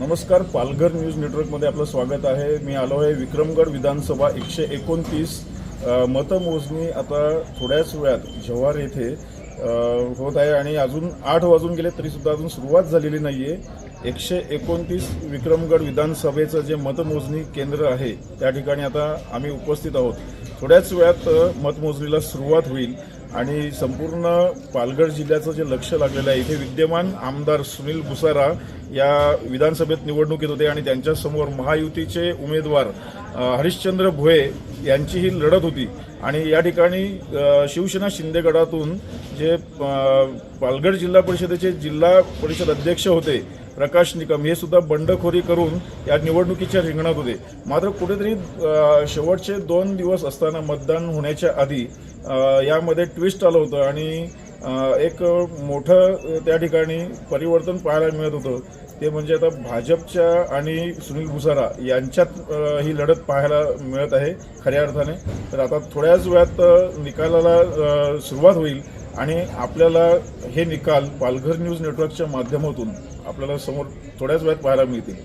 नमस्कार पालघर न्यूज नेटवर्कमध्ये आपलं स्वागत आहे. मी आलो आहे विक्रमगड विधानसभा एकशे एकोणतीस मतमोजणी आता थोड्याच वेळात जव्हार येथे होत आहे आणि अजून आठ वाजून गेले तरीसुद्धा अजून सुरुवात झालेली नाही आहे एकशे एकोणतीस विक्रमगड विधानसभेचं जे मतमोजणी केंद्र आहे त्या ठिकाणी आता आम्ही उपस्थित आहोत. थोड्याच वेळात मतमोजणीला सुरुवात होईल. आणि संपूर्ण पालघर जिल्ह्याचं जे लक्ष लागलेलं आहे इथे विद्यमान आमदार सुनील भुसारा या विधानसभेत निवडणुकीत होते आणि त्यांच्यासमोर महायुतीचे उमेदवार हरिश्चंद्र भोये यांची ही लढत होती. आणि या ठिकाणी शिवसेना शिंदे गटातून जे पालघर जिल्हा परिषदेचे जिल्हा परिषद अध्यक्ष होते प्रकाश निकम हे सुद्धा बंडखोरी करून या निवडणुकीच्या रिंगणात होते. मात्र कुठेतरी शेवटचे दोन दिवस असताना मतदान होण्याच्या आधी यामध्ये ट्विस्ट आलं होतं आणि एक मोठं त्या ठिकाणी परिवर्तन पाहायला मिळत होतं. ते म्हणजे आता भाजपच्या आणि सुनील भुसारा यांच्यात ही लढत पाहायला मिळत आहे खऱ्या अर्थाने. तर आता थोड्याच वेळात निकालाला सुरुवात होईल. आणि आपल्याला हे निकाल पालघर न्यूज नेटवर्कच्या माध्यमातून आपल्याला समोर थोड्याच वेळात पाहायला मिळतील.